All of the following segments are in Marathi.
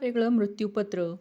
वेगळं मृत्यूपत्र.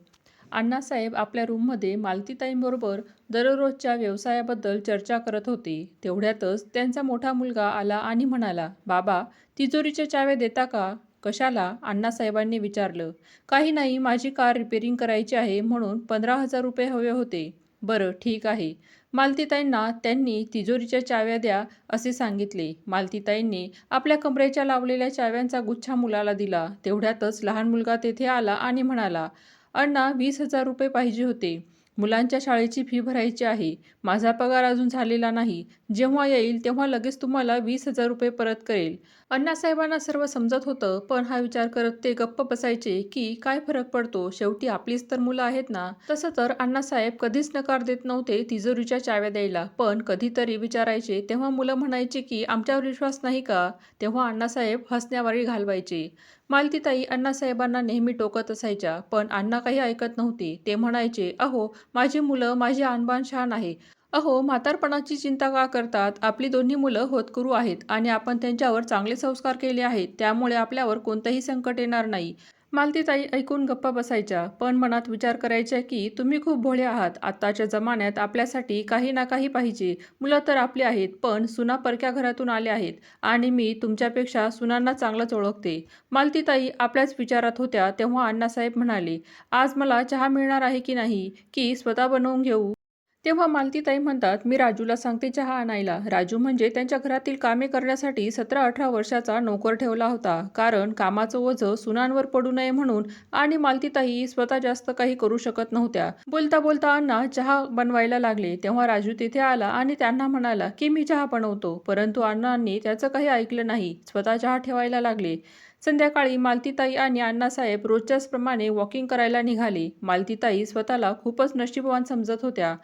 अण्णासाहेब आपल्या रूममध्ये मालतीताईंबरोबर दररोजच्या व्यवसायाबद्दल चर्चा करत होते. तेवढ्यातच त्यांचा मोठा मुलगा आला आणि म्हणाला बाबा तिजोरीच्या चाव्या देता का? कशाला? अण्णासाहेबांनी विचारलं. काही नाही माझी कार रिपेरिंग करायची आहे म्हणून पंधरा हजार रुपये हवे होते. बरं ठीक आहे. मालतीताईंना त्यांनी तिजोरीच्या चाव्या द्या असे सांगितले. मालतीताईंनी आपल्या कमरेच्या लावलेल्या चाव्यांचा गुच्छा मुलाला दिला. तेवढ्यातच लहान मुलगा तेथे आला आणि म्हणाला अण्णा वीस हजार रुपये पाहिजे होते. मुलांच्या शाळेची फी भरायची आहे. माझा पगार अजून झालेला नाही. जेव्हा येईल तेव्हा लगेच तुम्हाला वीस हजार रुपये परत करेल. अण्णासाहेबांना सर्व समजत होतं पण हा विचार करत ते गप्प बसायचे की काय फरक पडतो शेवटी आपलीच तर मुलं आहेत ना? तसं तर अण्णासाहेब कधीच नकार देत नव्हते तिजोरीच्या चाव्या द्यायला पण कधीतरी विचारायचे तेव्हा मुलं म्हणायची की आमच्यावर विश्वास नाही का? तेव्हा अण्णासाहेब हसण्यावारी घालवायचे. मालतीताई अण्णासाहेबांना नेहमी टोकत असायच्या पण अण्णा काही ऐकत नव्हते. ते म्हणायचे अहो माझी मुलं माझी आणबाण शहाण आहे. अहो म्हातारपणाची चिंता का करतात? आपली दोन्ही मुलं होतकरू आहेत आणि आपण त्यांच्यावर चांगले संस्कार केले आहेत त्यामुळे आपल्यावर कोणतंही संकट येणार नाही. मालतीताई ऐकून गप्पा बसायच्या पण मनात विचार करायच्या की तुम्ही खूप भोळे आहात. आत्ताच्या जमान्यात आपल्यासाठी काही ना काही पाहिजे. मुलं तर आपली आहेत पण सुना परक्या घरातून आल्या आहेत आणि मी तुमच्यापेक्षा सुनांना चांगलंच ओळखते. मालतीताई आपल्याच विचारात होत्या तेव्हा अण्णासाहेब म्हणाले आज मला चहा मिळणार आहे की नाही? की स्वतः बनवून घेऊ? तेव्हा मालतीताई म्हणतात मी राजूला सांगते चहा आणायला. राजू म्हणजे त्यांच्या घरातील कामे करण्यासाठी सतरा अठरा वर्षाचा नोकर ठेवला होता. कारण कामाचं ओझं सुनांवर पडू नये म्हणून आणि मालतीताई स्वतः जास्त काही करू शकत नव्हत्या. बोलता बोलता अण्णा चहा बनवायला लागले. तेव्हा राजू तिथे आला आणि त्यांना म्हणाला की मी चहा बनवतो. परंतु अण्णांनी त्याचं काही ऐकलं नाही. स्वतः चहा ठेवायला लागले. संध्याकाळी मालतीताई आणि अण्णासाहेब रोजच्याच प्रमाणे वॉकिंग करायला निघाले. मालतीताई स्वतःला खूपच नशीबवान समजत होत्या.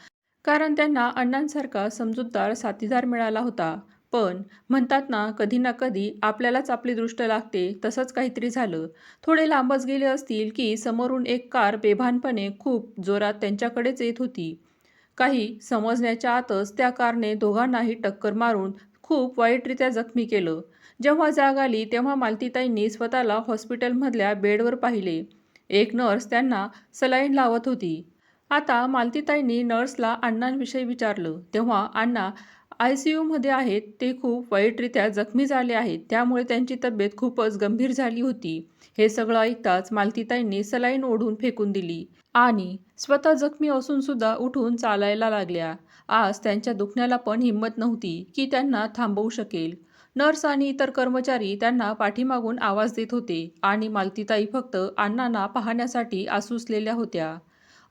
कारण त्यांना अण्णांसारखा समजूतदार साथीदार मिळाला होता. पण म्हणतात ना कधी ना कधी आपल्यालाच आपली दृष्ट लागते तसंच काहीतरी झालं. थोडे लांबच गेले असतील की समोरून एक कार बेभानपणे खूप जोरात त्यांच्याकडेच येत होती. काही समजण्याच्या आतच त्या कारने दोघांनाही टक्कर मारून खूप वाईटरित्या जखमी केलं. जेव्हा जाग आली तेव्हा मालतीताईंनी स्वतःला हॉस्पिटलमधल्या बेडवर पाहिले. एक नर्स त्यांना सलाईन लावत होती. आता मालतीताईंनी नर्सला अण्णांविषयी विचारलं. तेव्हा अण्णा आय सी यूमध्ये आहेत ते खूप वाईटरित्या जखमी झाले आहेत त्यामुळे त्यांची तब्येत खूपच गंभीर झाली होती. हे सगळं ऐकताच मालतीताईंनी सलाईन ओढून फेकून दिली आणि स्वतः जखमी असून सुद्धा उठून चालायला लागल्या. आज त्यांच्या दुखण्याला पण हिंमत नव्हती की त्यांना थांबवू शकेल. नर्स आणि इतर कर्मचारी त्यांना पाठीमागून आवाज देत होते आणि मालतीताई फक्त अण्णांना पाहण्यासाठी आसुसलेल्या होत्या.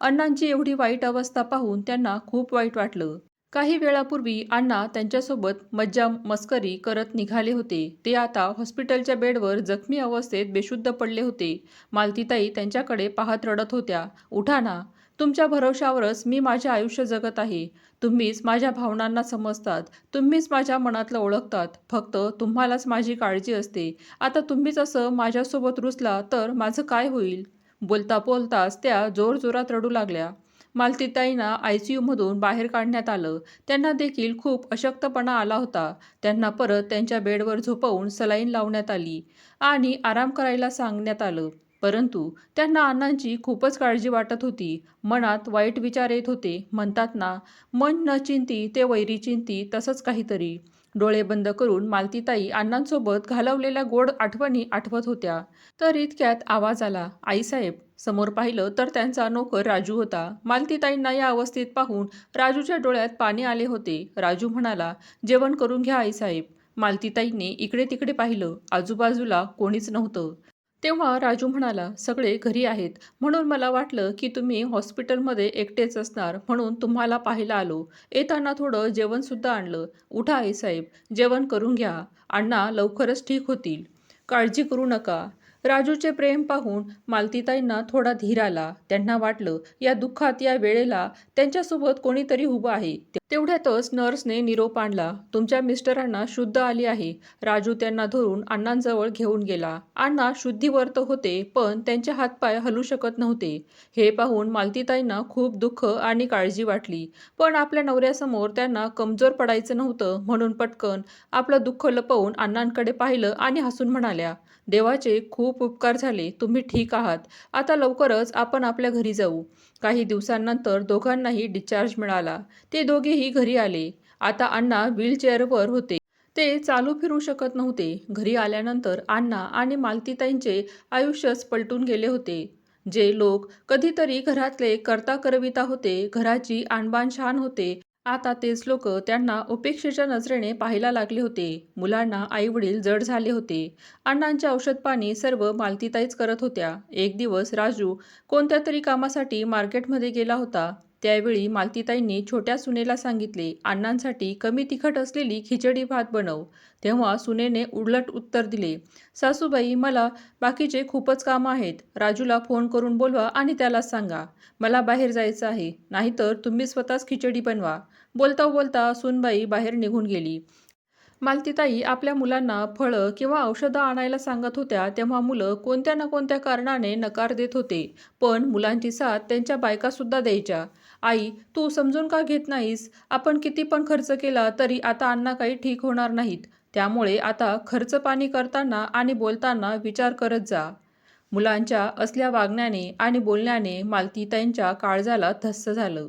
अण्णांची एवढी वाईट अवस्था पाहून त्यांना खूप वाईट वाटलं. काही वेळापूर्वी अण्णा त्यांच्यासोबत मज्जा मस्करी करत निघाले होते. ते आता हॉस्पिटलच्या बेडवर जखमी अवस्थेत बेशुद्ध पडले होते. मालतीताई त्यांच्याकडे पाहत रडत होत्या. उठा ना. तुमच्या भरवशावरच मी माझे आयुष्य जगत आहे. तुम्हीच माझ्या भावनांना समजतात. तुम्हीच माझ्या मनातलं ओळखतात. फक्त तुम्हालाच माझी काळजी असते. आता तुम्हीच असं माझ्यासोबत रुसला तर माझं काय होईल? बोलता बोलताच त्या जोरजोरात रडू लागल्या. मालतीताईंना आय सी यूमधून बाहेर काढण्यात आलं. त्यांना देखील खूप अशक्तपणा आला होता. त्यांना परत त्यांच्या बेडवर झोपवून सलाईन लावण्यात आली आणि आराम करायला सांगण्यात आलं. परंतु त्यांना अण्णांची खूपच काळजी वाटत होती. मनात वाईट विचार येत होते. म्हणतात ना मन न चिंती ते वैरी चिंती तसंच काहीतरी. डोळे बंद करून मालतीताई अण्णांसोबत घालवलेल्या गोड आठवणी आठवत होत्या. तर इतक्यात आवाज आला. आईसाहेब समोर पाहिलं तर त्यांचा नोकर राजू होता. मालतीताईंना या अवस्थेत पाहून राजूच्या डोळ्यात पाणी आले होते. राजू म्हणाला जेवण करून घ्या आईसाहेब मालतीताईंनी इकडे तिकडे पाहिलं. आजूबाजूला कोणीच नव्हतं. तेव्हा राजू म्हणाला सगळे घरी आहेत. म्हणून मला वाटलं की तुम्ही हॉस्पिटलमध्ये एकटेच असणार म्हणून तुम्हाला पाहायला आलो. येताना थोडं जेवणसुद्धा आणलं. उठा आईसाहेब जेवण करून घ्या. अण्णा लवकरच ठीक होतील. काळजी करू नका. राजूचे प्रेम पाहून मालतीताईंना थोडा धीर आला. त्यांना वाटलं या दुःखात या वेळेला त्यांच्यासोबत कोणीतरी उभं आहे. तेवढ्यातच नर्सने निरोप आणला. तुमच्या मिस्टरांना शुद्ध आली आहे. राजू त्यांना धरून अण्णांजवळ घेऊन गेला. अण्णा शुद्धीवर्त होते पण त्यांचे हातपाय हलू शकत नव्हते. हे पाहून मालतीताईंना खूप दुःख आणि काळजी वाटली. पण आपल्या नवऱ्यासमोर त्यांना कमजोर पडायचं नव्हतं म्हणून पटकन आपलं दुःख लपवून अण्णांकडे पाहिलं आणि हसून म्हणाल्या देवाचे खूप उपकार झाले. तुम्ही ठीक आहात. आता लवकरच आपण आपल्या घरी जाऊ. काही दिवसांनंतर दोघांनाही डिस्चार्ज मिळाला. ते तेही घरी आले. आता अण्णा व्हीलचेअरवर होते. ते चालू फिरू शकत नव्हते. घरी आल्यानंतर अण्णा आणि मालतीताईंचे आयुष्यच पलटून गेले होते. जे लोक कधीतरी घरातले करता करविता होते घराची आणबाण छान होते. आता तेच लोक त्यांना उपेक्षेच्या नजरेने पाहायला लागले होते. मुलांना आईवडील जड झाले होते. अण्णांचे औषधपाणी सर्व मालतीताईच करत होत्या. एक दिवस राजू कोणत्या तरी कामासाठी मार्केटमध्ये गेला होता. त्यावेळी मालतीताईंनी छोट्या सुनेला सांगितले अण्णांसाठी कमी तिखट असलेली खिचडी भात बनव. तेव्हा सुनेने उलट उत्तर दिले सासूबाई मला बाकीचे खूपच कामं आहेत. राजूला फोन करून बोलवा आणि त्याला सांगा. मला बाहेर जायचं आहे. नाहीतर तुम्ही स्वतःच खिचडी बनवा. बोलता बोलता सुनबाई बाहेर निघून गेली. मालतीताई आपल्या मुलांना फळं किंवा औषधं आणायला सांगत होत्या तेव्हा मुलं कोणत्या ना कोणत्या कारणाने नकार देत होते. पण मुलांची साथ त्यांच्या बायकासुद्धा द्यायच्या. आई तू समजून का घेत नाहीस? आपण किती पण खर्च केला तरी आता अण्णा काही ठीक होणार नाहीत. त्यामुळे आता खर्च पाणी करताना आणि बोलताना विचार करत जा मुलांच्या असल्या वागण्याने आणि बोलण्याने मालतीताईंच्या काळजाला धस्स झालं.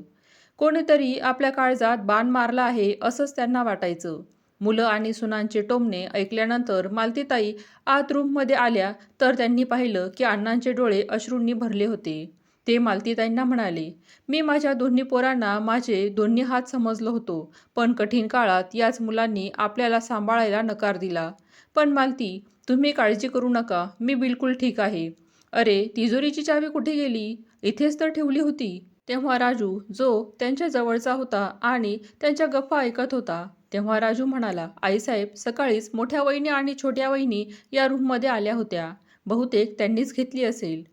कोणीतरी आपल्या काळजात बाण मारला आहे असंच त्यांना वाटायचं. मुलं आणि सुनांचे टोमणे ऐकल्यानंतर मालतीताई आत रूममध्ये आल्या तर त्यांनी पाहिलं की अण्णांचे डोळे अश्रूंनी भरले होते. ते मालतीताईंना म्हणाले मी माझ्या दोन्ही पोरांना माझे दोन्ही हात समजलो होतो पण कठीण काळात याच मुलांनी आपल्याला सांभाळायला नकार दिला. पण मालती तुम्ही काळजी करू नका मी बिलकुल ठीक आहे. अरे तिजोरीची चावी कुठे गेली? इथेच तर ठेवली होती. तेव्हा राजू जो त्यांच्या जवळचा होता आणि त्यांच्या गप्पा ऐकत होता तेव्हा राजू म्हणाला आईसाहेब सकाळीच मोठ्या वहिनी आणि छोट्या वहिनी या रूममध्ये आल्या होत्या. बहुतेक त्यांनीच घेतली असेल.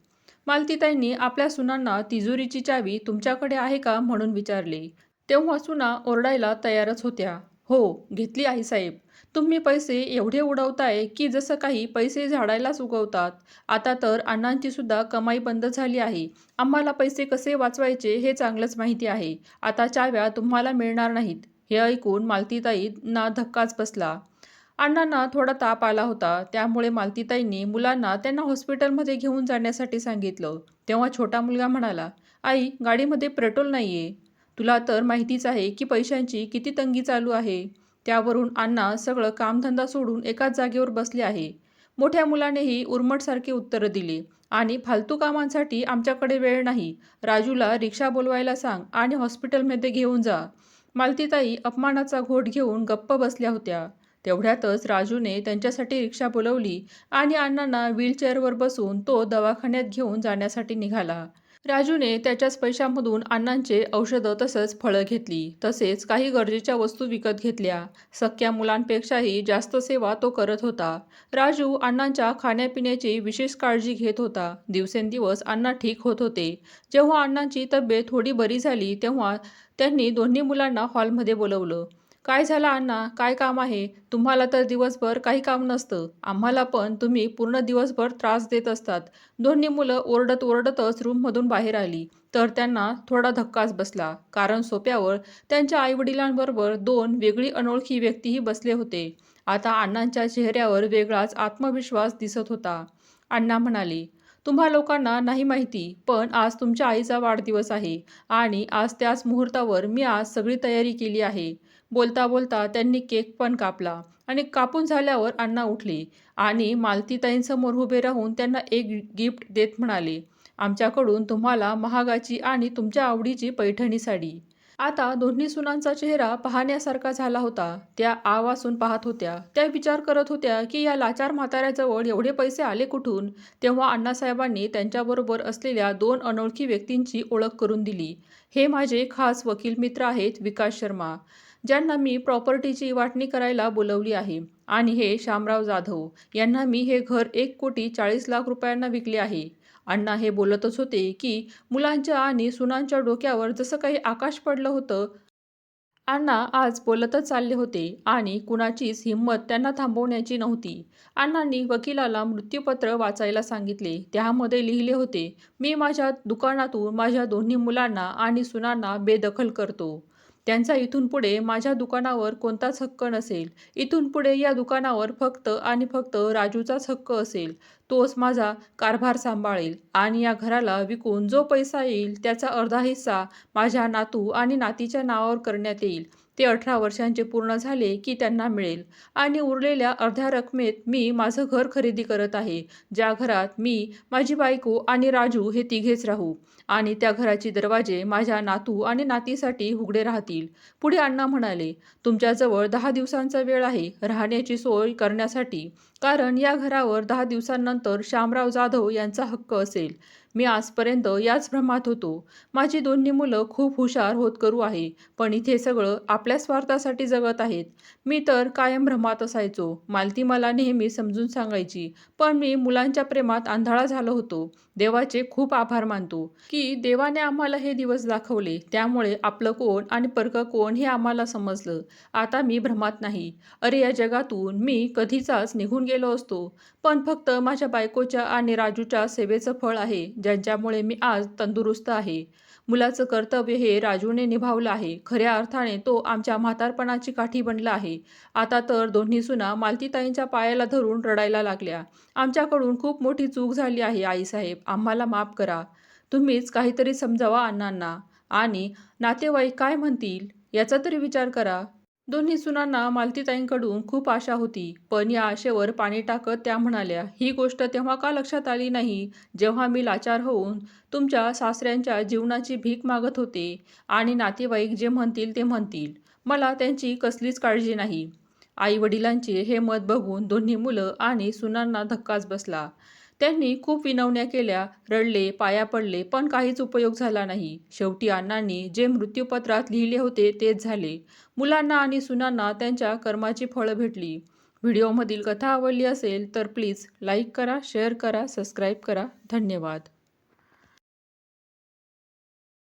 मालतीताईंनी आपल्या सुनांना तिजोरीची चावी तुमच्याकडे आहे का म्हणून विचारले. तेव्हा सुना ओरडायला तयारच होत्या. हो घेतली आईसाहेब. तुम्ही पैसे एवढे उडवताय की जसं काही पैसे झाडायलाच उगवतात. आता तर अण्णांची सुद्धा कमाई बंद झाली आहे. आम्हाला पैसे कसे वाचवायचे हे चांगलंच माहिती आहे. आता चाव्या तुम्हाला मिळणार नाहीत. हे ऐकून मालतीताईंना धक्काच बसला. अण्णांना थोडा ताप आला होता त्यामुळे मालतीताईंनी मुलांना त्यांना हॉस्पिटलमध्ये घेऊन जाण्यासाठी सांगितलं. तेव्हा छोटा मुलगा म्हणाला आई गाडीमध्ये पेट्रोल नाही आहे तुला तर माहितीच आहे की पैशांची किती तंगी चालू आहे. त्यावरून अण्णा सगळं कामधंदा सोडून एकाच जागेवर बसले आहे. मोठ्या मुलानेही उर्मटसारखी उत्तरं दिली. आणि फालतू कामांसाठी आमच्याकडे वेळ नाही. राजूला रिक्षा बोलवायला सांग आणि हॉस्पिटलमध्ये घेऊन जा. मालतीताई अपमानाचा घोट घेऊन गप्प बसल्या होत्या. तेवढ्यातच राजूने त्यांच्यासाठी रिक्षा बोलवली आणि अण्णांना व्हीलचेअरवर बसून तो दवाखान्यात घेऊन जाण्यासाठी निघाला. राजूने त्याच्याच पैशामधून अण्णांचे औषधं तसंच फळं घेतली. तसेच काही गरजेच्या वस्तू विकत घेतल्या. सख्या मुलांपेक्षाही जास्त सेवा तो करत होता. राजू अण्णांच्या खाण्यापिण्याची विशेष काळजी घेत होता. दिवसेंदिवस अण्णा ठीक होत होते. जेव्हा अण्णांची तब्येत थोडी बरी झाली तेव्हा त्यांनी दोन्ही मुलांना हॉलमध्ये बोलवलं. काय झालं अण्णा? काय काम आहे? तुम्हाला तर दिवसभर काही काम नसतं. आम्हाला पण तुम्ही पूर्ण दिवसभर त्रास देत असतात. दोन्ही मुलं ओरडत ओरडतच रूममधून बाहेर आली. तर त्यांना थोडा धक्काच बसला. कारण सोप्यावर त्यांच्या आईवडिलांबरोबर दोन वेगळी अनोळखी व्यक्तीही बसले होते. आता अण्णांच्या चेहऱ्यावर वेगळाच आत्मविश्वास दिसत होता. अण्णा म्हणाले तुम्हा लोकांना नाही माहिती पण आज तुमच्या आईचा वाढदिवस आहे. आणि आज त्याच मुहूर्तावर मी आज सगळी तयारी केली आहे. बोलता बोलता त्यांनी केक पण कापला आणि कापून झाल्यावर अण्णा उठली आणि मालतीताईंसमोर उभे राहून त्यांना एक गिफ्ट देत म्हणाले आमच्याकडून तुम्हाला महागाची आणि तुमच्या आवडीची पैठणी साडी. आता दोन्ही सुनांचा चेहरा पाहण्यासारखा झाला होता. त्या आवासून पाहत होत्या. त्या विचार करत होत्या की या लाचार म्हाताऱ्याजवळ एवढे पैसे आले कुठून? तेव्हा अण्णासाहेबांनी त्यांच्याबरोबर असलेल्या दोन अनोळखी व्यक्तींची ओळख करून दिली. हे माझे खास वकील मित्र आहेत विकास शर्मा. ज्यांना मी प्रॉपर्टीची वाटणी करायला बोलवली आहे. आणि हे शामराव जाधव यांना मी हे घर एक कोटी चाळीस लाख रुपयांना विकले आहे. अण्णा हे बोलतच होते की मुलांच्या आणि सुनांच्या डोक्यावर जसं काही आकाश पडलं होतं. अण्णा आज बोलतच चालले होते आणि कुणाचीच हिंमत त्यांना थांबवण्याची नव्हती. अण्णांनी वकिलाला मृत्यूपत्र वाचायला सांगितले. त्यामध्ये लिहिले होते मी माझ्या दुकानातून माझ्या दोन्ही मुलांना आणि सुनांना बेदखल करतो. त्यांचा इथून पुढे माझ्या दुकानावर कोणताच हक्क नसेल. इथून पुढे या दुकानावर फक्त आणि फक्त राजूचाच हक्क असेल. तोच माझा कारभार सांभाळेल आणि या घराला विकून जो पैसा येईल त्याचा अर्धा हिस्सा माझ्या नातू आणि नातीच्या नावावर करण्यात येईल. ते अठरा वर्षांचे पूर्ण झाले की त्यांना मिळेल. आणि उरलेल्या अर्ध्या रकमेत मी माझं घर खरेदी करत आहे. ज्या घरात मी माझी बायको आणि राजू हे तिघेच राहू. आणि त्या घराचे दरवाजे माझ्या नातू आणि नातीसाठी उघडे राहतील. पुढे अण्णा म्हणाले तुमच्याजवळ दहा दिवसांचा वेळ आहे. राहण्याची सोय करण्यासाठी. कारण या घरावर दहा दिवसांनंतर श्यामराव जाधव यांचा हक्क असेल. मी आजपर्यंत याच भ्रमात होतो. माझी दोन्ही मुलं खूप हुशार होत करू आहे पण इथे सगळं आपल्या स्वार्थासाठी जगत आहेत. मी तर कायम भ्रमात असायचो. मालती मला नेहमी समजून सांगायची पण मी मुलांच्या प्रेमात आंधळा झालो होतो. देवाचे खूप आभार मानतो की देवाने आम्हाला हे दिवस दाखवले. त्यामुळे आपलं कोण आणि परक कोण हे आम्हाला समजलं. आता मी भ्रमात नाही. अरे या जगातून मी कधीचाच निघून गेलो असतो. पण फक्त माझ्या बायकोच्या आणि राजूच्या सेवेचं फळ आहे ज्यांच्यामुळे मी आज तंदुरुस्त आहे. मुलाचं कर्तव्य हे राजूने निभावलं आहे. खऱ्या अर्थाने तो आमच्या म्हातारपणाची काठी बनला आहे. आता तर दोन्ही सुना मालतीताईंच्या पायाला धरून रडायला लागल्या. आमच्याकडून खूप मोठी चूक झाली आहे आईसाहेब. आम्हाला माफ करा. तुम्हीच काहीतरी समजावा अण्णांना. आणि नातेवाईक काय म्हणतील? याचा तरी विचार करा. दोन्ही सुनांना मालतीताईंकडून खूप आशा होती. पण या आशेवर पाणी टाकत त्या म्हणाल्या ही गोष्ट तेव्हा का लक्षात आली नाही? जेव्हा मी लाचार होऊन तुमच्या सासऱ्यांच्या जीवनाची भीक मागत होते आणि नातेवाईक जे म्हणतील ते म्हणतील. मला त्यांची कसलीच काळजी नाही. आई वडिलांचे हे मत बघून दोन्ही मुलं आणि सुनांना धक्काच बसला. त्यांनी खूप विनवण्या केल्या रडले पाया पडले पण काहीच उपयोग झाला नाही. शेवटी अण्णांनी जे मृत्यूपत्रात लिहिले होते तेच झाले. मुलांना आणि सुनांना त्यांच्या कर्माची फळं भेटली. व्हिडिओमधील कथा आवडली असेल तर प्लीज लाईक करा शेअर करा सबस्क्राईब करा. धन्यवाद.